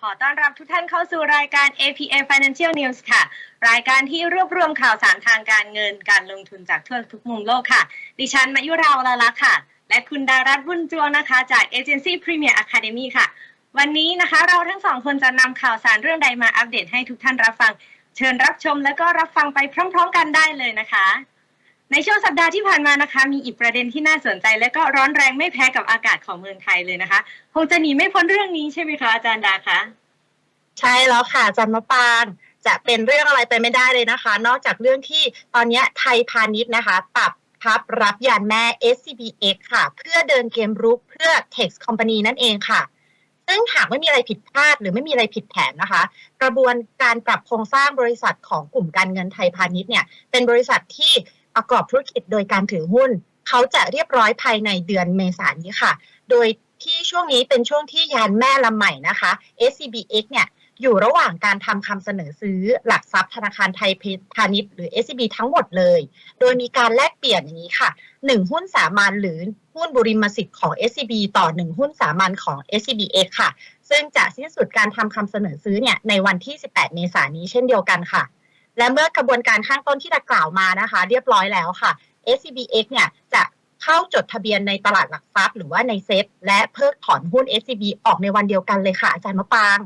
ขอต้อนรับทุกท่านเข้าสู่รายการ APA Financial News ค่ะ รายการที่รวบรวมข่าวสารทางการเงินการลงทุนจากทั่วทุกมุมโลกค่ะ ดิฉันมายุราวลาลักษ์ค่ะ และคุณดารัตน์บุญจวงนะคะ จากเอเจนซี่ Premier Academy ค่ะ วันนี้นะคะเราทั้งสองคนจะนำข่าวสารเรื่องใดมาอัปเดตให้ทุกท่านรับฟัง เชิญรับชมและก็รับฟังไปพร้อม ๆ กันได้เลยนะคะ ในช่วงสัปดาห์ที่ผ่านมานะคะ มีอีกประเด็นที่น่าสนใจ และก็ร้อนแรงไม่แพ้กับอากาศของเมืองไทยเลยนะคะ คงจะหนีไม่พ้นเรื่องนี้ใช่ไหมคะอาจารย์ดาคะใช่แล้วค่ะอาจันมะปางจะเป็นเรื่องอะไรไปไม่ได้เลยนะคะ นอกจากเรื่องที่ตอนนี้ไทยพาณิชย์นะคะ ปรับทับรับยานแม่ SCBX ค่ะ เพื่อเดินเกมรุกเพื่อ Tex Company นั่นเองค่ะ ซึ่งหากไม่มีอะไรผิดพลาดหรือไม่มีอะไรผิดแผนนะคะ กระบวนการปรับโครงสร้างบริษัทของกลุ่มการเงินไทยพาณิชย์เนี่ย เป็นบริษัทที่ ประกอบธุรกิจโดยการถือหุ้น เขาจะเรียบร้อยภายในเดือนเมษายนนี้ค่ะ โดยที่ช่วงนี้เป็นช่วงที่ยานแม่ลำใหม่นะคะ SCBX เนี่ยอยู่ระหว่างการทำคำเสนอซื้อหลักทรัพย์ธนาคารไทยพาณิชย์หรือ SCB ทั้งหมดเลย โดยมีการแลกเปลี่ยนอย่างนี้ค่ะ 1 หุ้นสามัญหรือหุ้นบุริมสิทธิ์ของ SCB ต่อ 1 หุ้นสามัญของ SCBX ค่ะ ซึ่งจะสิ้นสุดการทำคำเสนอซื้อเนี่ยในวันที่ 18 เมษายนนี้เช่นเดียวกันค่ะ และเมื่อกระบวนการข้างต้นที่ได้กล่าวมานะคะ เรียบร้อยแล้วค่ะ SCBX เนี่ยจะเข้าจดทะเบียนในตลาดหลักทรัพย์ หรือว่าในเซ็ตและเพิกถอนหุ้น SCB ออกในวันเดียวกันเลยค่ะอาจารย์มะปาง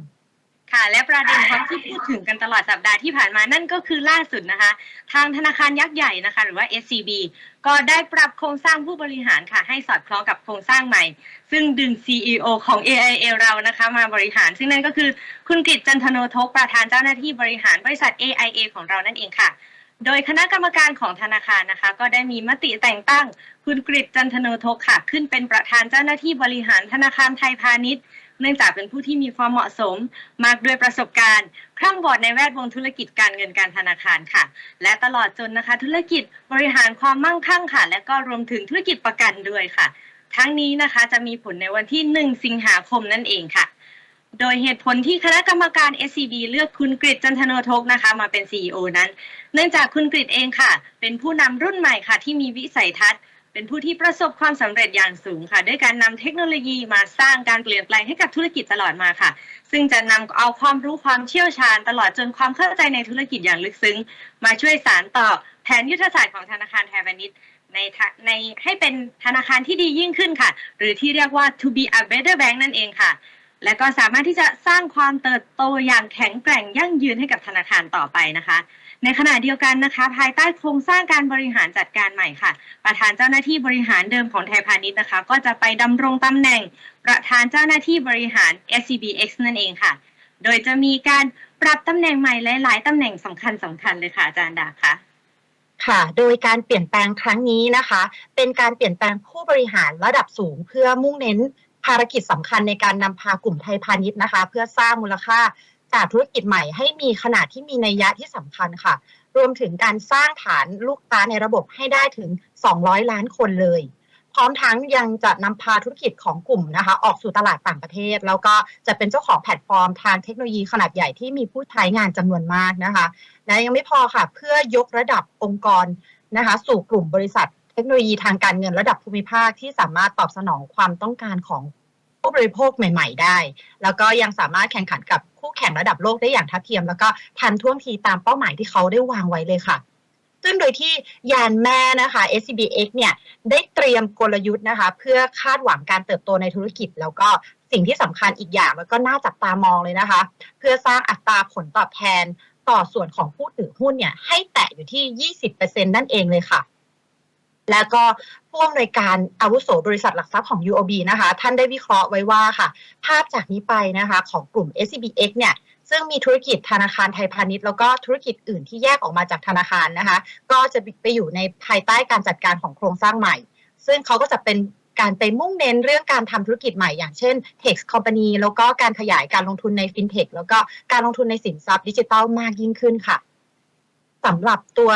ค่ะ และประเด็นท็อปที่พูดถึงกันตลอดสัปดาห์ที่ผ่านมานั่นก็คือล่าสุดนะคะ ทางธนาคารยักษ์ใหญ่นะคะ หรือว่า SCB ก็ได้ปรับโครงสร้างผู้บริหารค่ะ ให้สอดคล้องกับโครงสร้างใหม่ ซึ่งดึง CEO ของ AIA เรานะคะ มาบริหาร ซึ่งนั่นก็คือคุณกฤษจันทโนทกประธานเจ้าหน้าที่บริหารบริษัท AIA ของเรานั่นเองค่ะโดยคณะกรรมการของธนาคารนะคะ ก็ได้มีมติแต่งตั้ง คุณกฤษจันทโนทกค่ะ ขึ้นเป็นประธานเจ้าหน้าที่บริหารธนาคารไทยพาณิชย์ เนื่องจากเป็นผู้ที่มีความเหมาะสม มากด้วยประสบการณ์คร่ำวอดในแวดวงธุรกิจการเงินการธนาคารค่ะ และตลอดจนนะคะ ธุรกิจบริหารความมั่งคั่งค่ะ และก็รวมถึงธุรกิจประกันด้วยค่ะ ทั้งนี้นะคะจะมีผลในวันที่ 1 สิงหาคมนั่นเองค่ะโดยเหตุผลที่คณะกรรมการ SCB เลือกคุณกฤษจันทโนทกนะคะ มาเป็น CEO นั้น เนื่องจากคุณกฤษเองค่ะ เป็นผู้นำรุ่นใหม่ค่ะ ที่มีวิสัยทัศน์ เป็นผู้ที่ประสบความสำเร็จอย่างสูงค่ะ ด้วยการนำเทคโนโลยีมาสร้างการเปลี่ยนแปลงให้กับธุรกิจตลอดมาค่ะ ซึ่งจะนำเอาความรู้ความเชี่ยวชาญ ตลอดจนความเข้าใจในธุรกิจอย่างลึกซึ้ง มาช่วยสานต่อแผนยุทธศาสตร์ของธนาคารไทยพาณิชย์ในในให้เป็นธนาคารที่ดียิ่งขึ้นค่ะ หรือที่เรียกว่า to be a better bank นั่นเองค่ะ และก็สามารถที่จะสร้างความเติบโตอย่างแข็งแกร่งยั่งยืนให้กับธนาคารต่อไปนะคะ ในขณะเดียวกันนะคะ ภายใต้โครงสร้างการบริหารจัดการใหม่ค่ะ ประธานเจ้าหน้าที่บริหารเดิมของไทยพาณิชย์นะคะ ก็จะไปดำรงตำแหน่งประธานเจ้าหน้าที่บริหาร SCBX นั่นเองค่ะ โดยจะมีการปรับตำแหน่งใหม่หลาย ๆตำแหน่งสำคัญสำคัญเลยค่ะอาจารย์ดาค่ะค่ะ โดยการเปลี่ยนแปลงครั้งนี้นะคะ เป็นการเปลี่ยนแปลงผู้บริหารระดับสูงเพื่อมุ่งเน้น ภารกิจสำคัญในการนำพากลุ่มไทยพาณิชย์นะคะ เพื่อสร้างมูลค่าจากธุรกิจใหม่ให้มีขนาดที่มีนัยยะที่สำคัญค่ะ รวมถึงการสร้างฐานลูกค้าในระบบให้ได้ถึง 200 ล้านคนเลย พร้อมทั้งยังจะนำพาธุรกิจของกลุ่มนะคะ ออกสู่ตลาดต่างประเทศ แล้วก็จะเป็นเจ้าของแพลตฟอร์มทางเทคโนโลยีขนาดใหญ่ที่มีผู้ใช้งานจำนวนมากนะคะ และยังไม่พอค่ะ เพื่อยกระดับองค์กรนะคะ สู่กลุ่มบริษัท ทคโนโลยีทางการเงินระดับภูมิภาคที่สามารถตอบสนองความต้องการของผู้บริโภคใหม่ ๆ ได้ แล้วก็ยังสามารถแข่งขันกับคู่แข่งระดับโลกได้อย่างทัดเทียม แล้วก็ทันท่วงทีตามเป้าหมายที่เขาได้วางไว้เลยค่ะ ซึ่งโดยที่ยานแม่นะคะ SCBX เนี่ยได้เตรียมกลยุทธ์นะคะ เพื่อคาดหวังการเติบโตในธุรกิจ แล้วก็สิ่งที่สำคัญอีกอย่างแล้วก็น่าจับตามองเลยนะคะ เพื่อสร้างอัตราผลตอบแทนต่อส่วนของผู้ถือหุ้นเนี่ยให้แตะอยู่ที่ 20%นั่นเองเลยค่ะ แล้วก็ผู้อำนวยการอาวุโสบริษัทหลักทรัพย์ของ UOB นะคะ ท่านได้วิเคราะห์ไว้ว่าค่ะ ภาพจากนี้ไปนะคะของกลุ่ม SCBX เนี่ยซึ่งมีธุรกิจธนาคารไทยพาณิชย์แล้วก็ธุรกิจอื่นที่แยกออกมาจากธนาคารนะคะ ก็จะไปอยู่ในภายใต้การจัดการของโครงสร้างใหม่ ซึ่งเขาก็จะเป็นการไปมุ่งเน้นเรื่องการทำธุรกิจใหม่อย่างเช่น Tex Company แล้วก็การขยายการลงทุนใน FinTech แล้วก็การลงทุนในสินทรัพย์ดิจิทัลมากยิ่งขึ้นค่ะสำหรับตัว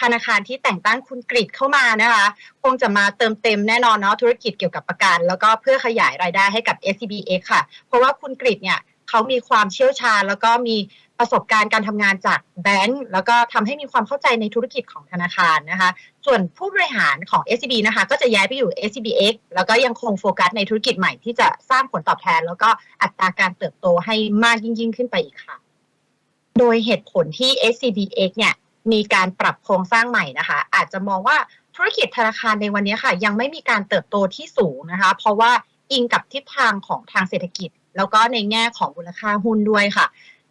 ธนาคารที่แต่งตั้งคุณกริดเข้ามานะคะ คงจะมาเติมเต็มแน่นอนเนาะธุรกิจเกี่ยวกับประกัน แล้วก็เพื่อขยายรายได้ให้กับ SCBX ค่ะ เพราะว่าคุณกริดเนี่ยเขามีความเชี่ยวชาญ แล้วก็มีประสบการณ์การทำงานจากแบงก์แล้วก็ทำให้มีความเข้าใจในธุรกิจของธนาคารนะคะ ส่วนผู้บริหารของ SCB นะคะ ก็จะย้ายไปอยู่ SCBX แล้วก็ยังคงโฟกัสในธุรกิจใหม่ที่จะสร้างผลตอบแทน แล้วก็อัตราการเติบโตให้มากยิ่งยิ่งขึ้นไปอีกค่ะ โดยเหตุผลที่ SCBX เนี่ย มีการปรับโครงสร้างใหม่นะคะ อาจจะมองว่าธุรกิจธนาคารในวันนี้ค่ะ ยังไม่มีการเติบโตที่สูงนะคะ เพราะว่าอิงกับทิศทางของทางเศรษฐกิจ แล้วก็ในแง่ของมูลค่าหุ้นด้วยค่ะ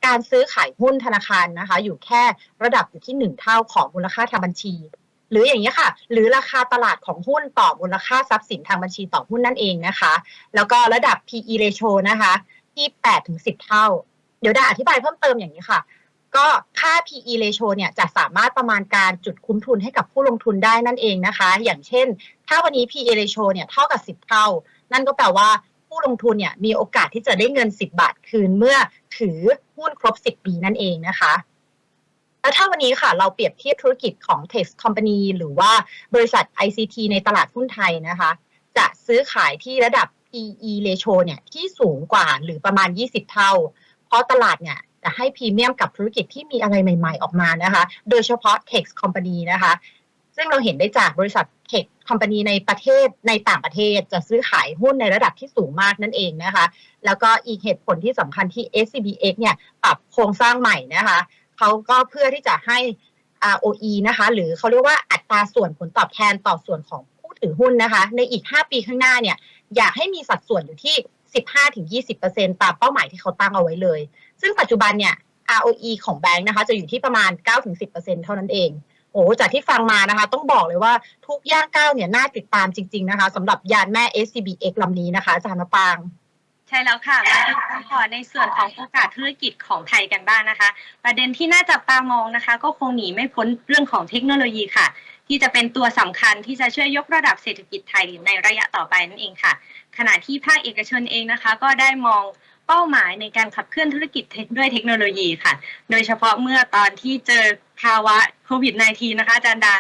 การซื้อขายหุ้นธนาคารนะคะ อยู่แค่ระดับอยู่ที่หนึ่งเท่าของมูลค่าทางบัญชี หรืออย่างนี้ค่ะ หรือราคาตลาดของหุ้นต่อมูลค่าทรัพย์สินทางบัญชีต่อหุ้นนั่นเองนะคะ แล้วก็ระดับ PE ratio นะคะ ที่8ถึง10 เท่า เดี๋ยวดาอธิบายเพิ่มเติมอย่างนี้ค่ะ ก็ค่า PE ratio เนี่ยจะสามารถประมาณการจุดคุ้มทุนให้กับผู้ลงทุนได้นั่นเองนะคะ อย่างเช่น ถ้าวันนี้ PE ratio เนี่ยเท่ากับ 10 เท่า นั่นก็แปลว่าผู้ลงทุนเนี่ยมีโอกาสที่จะได้เงิน 10 บาทคืนเมื่อถือหุ้นครบ 10 ปีนั่นเองนะคะแล้วถ้าวันนี้ค่ะเราเปรียบเทียบธุรกิจของ Tech Company หรือว่าบริษัท ICT ในตลาดหุ้นไทยนะคะ จะซื้อขายที่ระดับ PE ratio เนี่ยที่สูงกว่าหรือประมาณ 20 เท่า เพราะตลาดเนี่ย ให้พรีเมียมกับธุรกิจที่มีอะไรใหม่ ๆ ออกมานะคะ โดยเฉพาะ Tech Company นะคะ ซึ่งเราเห็นได้จากบริษัท Tech Company ในประเทศในต่างประเทศจะซื้อขายหุ้นในระดับที่สูงมากนั่นเองนะคะ แล้วก็อีกเหตุผลที่สำคัญที่ SCBX เนี่ยปรับโครงสร้างใหม่นะคะเขาก็เพื่อที่จะให้ ROE นะคะ หรือเขาเรียกว่าอัตราส่วนผลตอบแทนต่อส่วนของผู้ถือหุ้นนะคะ ในอีก 5 ปีข้างหน้าเนี่ย อยากให้มีสัดส่วนอยู่ที่ 15-20%ตามเป้าหมายที่เขาตั้งเอาไว้เลย ซึ่งปัจจุบันเนี่ย ROE ของแบงค์นะคะ จะอยู่ที่ประมาณ 9-10%เท่านั้นเองโอ้จากที่ฟังมานะคะ ต้องบอกเลยว่าทุกย่างก้าวเนี่ยน่าติดตามจริง ๆ นะคะสำหรับยานแม่ SCBX ลำนี้นะคะอาจารย์มะปางใช่แล้วค่ะมาดูกันต่อในส่วนของโอกาสธุรกิจของไทยกันบ้างนะคะ ประเด็นที่น่าจับตามองนะคะ ก็คงหนีไม่พ้นเรื่องของเทคโนโลยีค่ะ ที่จะเป็นตัวสำคัญที่จะช่วยยกระดับเศรษฐกิจไทยในระยะต่อไปนั่นเองค่ะ ขณะที่ภาคเอกชนเองนะคะ ก็ได้มอง เป้าหมายในการขับเคลื่อนธุรกิจด้วยเทคโนโลยีค่ะ โดยเฉพาะเมื่อตอนที่เจอภาวะโควิด -19 นะคะอาจารย์ดา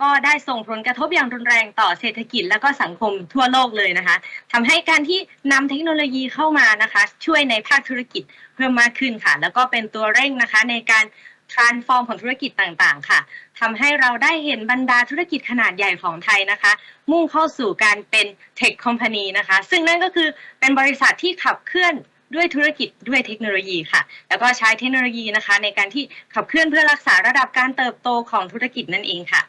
ก็ได้ส่งผลกระทบอย่างรุนแรงต่อเศรษฐกิจและก็สังคมทั่วโลกเลยนะคะทำให้การที่นำเทคโนโลยีเข้ามานะคะ ช่วยในภาคธุรกิจเพิ่มมากขึ้นค่ะ แล้วก็เป็นตัวเร่งนะคะในการ transform ของธุรกิจต่างๆ ค่ะทำให้เราได้เห็นบรรดาธุรกิจขนาดใหญ่ของไทยนะคะ มุ่งเข้าสู่การเป็น tech company นะคะ ซึ่งนั่นก็คือเป็นบริษัทที่ขับเคลื่อน ด้วยธุรกิจด้วยเทคโนโลยีค่ะ แล้วก็ใช้เทคโนโลยีนะคะ ในการที่ขับเคลื่อนเพื่อรักษาระดับการเติบโตของธุรกิจนั่นเองค่ะ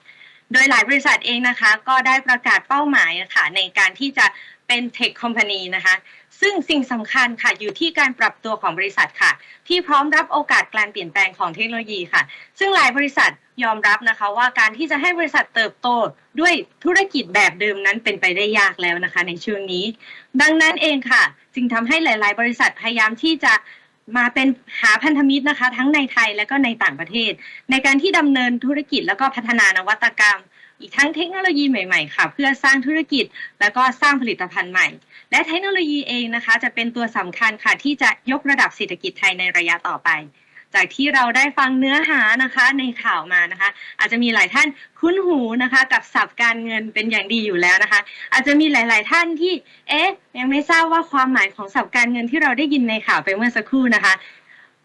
โดยหลายบริษัทเองนะคะ ก็ได้ประกาศเป้าหมายค่ะในการที่จะ เป็น Tech Company นะคะ ซึ่งสิ่งสำคัญค่ะอยู่ที่การปรับตัวของบริษัทค่ะ ที่พร้อมรับโอกาสการเปลี่ยนแปลงของเทคโนโลยีค่ะ ซึ่งหลายบริษัทยอมรับนะคะว่าการที่จะให้บริษัทเติบโตด้วยธุรกิจแบบเดิมนั้นเป็นไปได้ยากแล้วนะคะ ในช่วงนี้ ดังนั้นเองค่ะ จึงทำให้หลาย ๆ บริษัทพยายามที่จะมาเป็นหาพันธมิตรนะคะ ทั้งในไทยและก็ในต่างประเทศ ในการที่ดำเนินธุรกิจแล้วก็พัฒนานวัตกรรม อีกทั้งเทคโนโลยีใหม่ๆค่ะ เพื่อสร้างธุรกิจ แล้วก็สร้างผลิตภัณฑ์ใหม่ และเทคโนโลยีเองนะคะ จะเป็นตัวสำคัญค่ะ ที่จะยกระดับเศรษฐกิจไทยในระยะต่อไป จากที่เราได้ฟังเนื้อหานะคะในข่าวมานะคะ อาจจะมีหลายท่านคุ้นหูนะคะ กับศัพท์การเงินเป็นอย่างดีอยู่แล้วนะคะ อาจจะมีหลาย ๆ ท่านที่ เอ๊ะ ยังไม่ทราบว่าความหมายของศัพท์การเงินที่เราได้ยินในข่าวไปเมื่อสักครู่นะคะ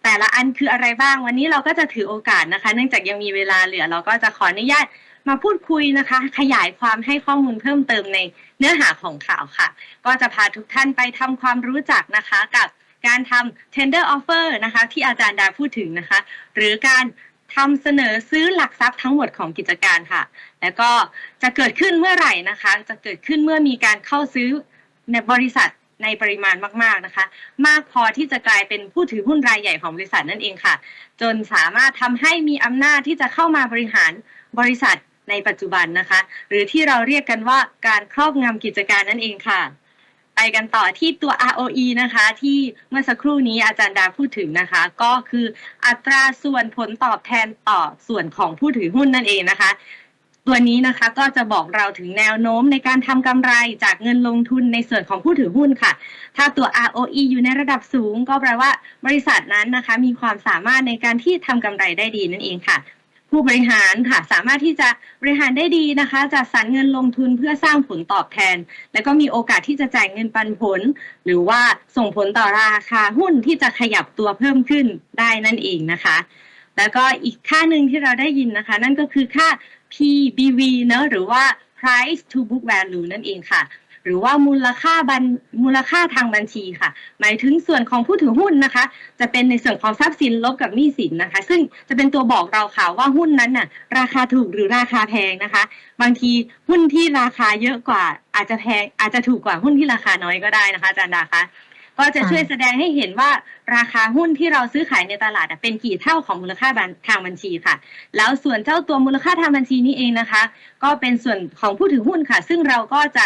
แต่ละอันคืออะไรบ้างวันนี้เราก็จะถือโอกาสนะคะ เนื่องจากยังมีเวลาเหลือเราก็จะขออนุญาต มาพูดคุยนะคะ ขยายความให้ข้อมูลเพิ่มเติมในเนื้อหาของข่าวค่ะ ก็จะพาทุกท่านไปทำความรู้จักนะคะกับการทำ tender offer นะคะ ที่อาจารย์ดาพูดถึงนะคะ หรือการทำเสนอซื้อหลักทรัพย์ทั้งหมดของกิจการค่ะ แล้วก็จะเกิดขึ้นเมื่อไหร่นะคะ จะเกิดขึ้นเมื่อมีการเข้าซื้อในบริษัทในปริมาณมากๆนะคะ มากพอที่จะกลายเป็นผู้ถือหุ้นรายใหญ่ของบริษัทนั่นเองค่ะ จนสามารถทำให้มีอำนาจที่จะเข้ามาบริหารบริษัท ในปัจจุบันนะคะ หรือที่เราเรียกกันว่าการครอบงำกิจการนั่นเองค่ะ ไปกันต่อที่ตัว ROE นะคะ ที่เมื่อสักครู่นี้อาจารย์ดาพูดถึงนะคะ ก็คืออัตราส่วนผลตอบแทนต่อส่วนของผู้ถือหุ้นนั่นเองนะคะตัวนี้นะคะก็จะบอกเราถึงแนวโน้มในการทำกำไรจากเงินลงทุนในส่วนของผู้ถือหุ้นค่ะ ถ้าตัว ROE อยู่ในระดับสูง ก็แปลว่าบริษัทนั้นนะคะ มีความสามารถในการที่ทำกำไรได้ดีนั่นเองค่ะ ผู้บริหารค่ะ สามารถที่จะบริหารได้ดีนะคะจัดสรรเงินลงทุนเพื่อสร้างผลตอบแทน แล้วก็มีโอกาสที่จะจ่ายเงินปันผล หรือว่าส่งผลต่อราคาหุ้นที่จะขยับตัวเพิ่มขึ้นได้นั่นเองนะคะ แล้วก็อีกค่าหนึ่งที่เราได้ยินนะคะ นั่นก็คือค่า PBV เนอะหรือว่า price to book value นั่นเองค่ะ หรือว่ามูลค่าบัญมูลค่าทางบัญชีค่ะ หมายถึงส่วนของผู้ถือหุ้นนะคะ จะเป็นในส่วนของทรัพย์สินลบกับหนี้สินนะคะ ซึ่งจะเป็นตัวบอกเราค่ะว่าหุ้นนั้นน่ะราคาถูกหรือราคาแพงนะคะ บางทีหุ้นที่ราคาเยอะกว่า อาจจะแพงอาจจะถูกกว่าหุ้นที่ราคาน้อยก็ได้นะคะอาจารย์ดาคะก็จะช่วยแสดงให้เห็นว่าราคาหุ้นที่เราซื้อขายในตลาดเป็นกี่เท่าของมูลค่าทางบัญชีค่ะ แล้วส่วนเจ้าตัวมูลค่าทางบัญชีนี้เองนะคะ ก็เป็นส่วนของผู้ถือหุ้นค่ะ ซึ่งเราก็จะ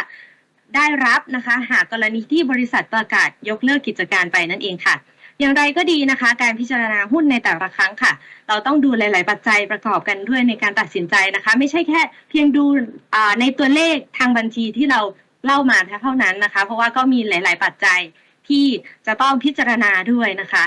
ได้รับนะคะ หากกรณีที่บริษัทประกาศยกเลิกกิจการไปนั่นเองค่ะ อย่างไรก็ดีนะคะ การพิจารณาหุ้นในแต่ละครั้งค่ะ เราต้องดูหลาย ๆ ปัจจัยประกอบกันด้วยในการตัดสินใจนะคะ ไม่ใช่แค่ เพียงดูในตัวเลขทางบัญชีที่เราเล่ามาเท่านั้นนะคะ เพราะว่าก็มีหลาย ๆ ปัจจัยที่จะต้องพิจารณาด้วยนะคะ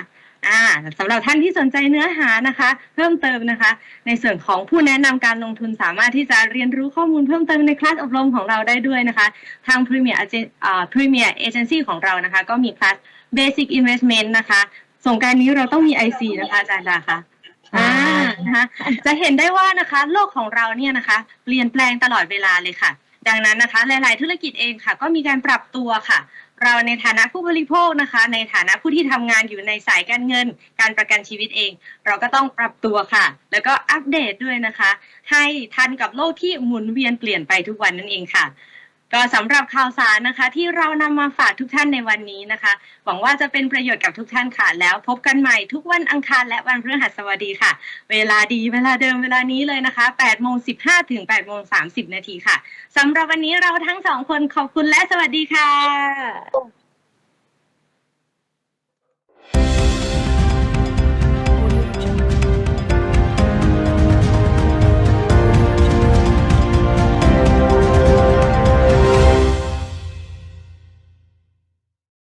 อ่าสำหรับท่านที่สนใจเนื้อหานะคะ เพิ่มเติมนะคะ ในส่วนของผู้แนะนำการลงทุนสามารถที่จะเรียนรู้ข้อมูลเพิ่มเติมในคลาสอบรมของเราได้ด้วยนะคะ ทาง Premier Agen อ่า Premier Agency ของเรานะคะ ก็มีคลาส Basic Investment นะคะสงกรารนี้เราต้องมี IC นะคะอาจารย์ดาคะอ่านะคะจะเห็นได้ว่านะคะ โลกของเราเนี่ยนะคะ เปลี่ยนแปลงตลอดเวลาเลยค่ะ ดังนั้นนะคะ หลาย ๆ ธุรกิจเองค่ะ ก็มีการปรับตัวค่ะ เราในฐานะผู้บริโภคนะคะ ในฐานะผู้ที่ทำงานอยู่ในสายการเงิน การประกันชีวิตเอง เราก็ต้องปรับตัวค่ะ แล้วก็อัปเดตด้วยนะคะ ให้ทันกับโลกที่หมุนเวียนเปลี่ยนไปทุกวันนั่นเองค่ะ ก็สำหรับข่าวสารนะคะ ที่เรานำมาฝากทุกท่านในวันนี้นะคะ หวังว่าจะเป็นประโยชน์กับทุกท่านค่ะ แล้วพบกันใหม่ทุกวันอังคารและวันพฤหัสบดีค่ะ เวลาดีเวลาเดิมเวลานี้เลยนะคะ8โมง15ถึง8โมง30 นาทีค่ะสำหรับวันนี้เราทั้งสองคนขอบคุณและสวัสดีค่ะ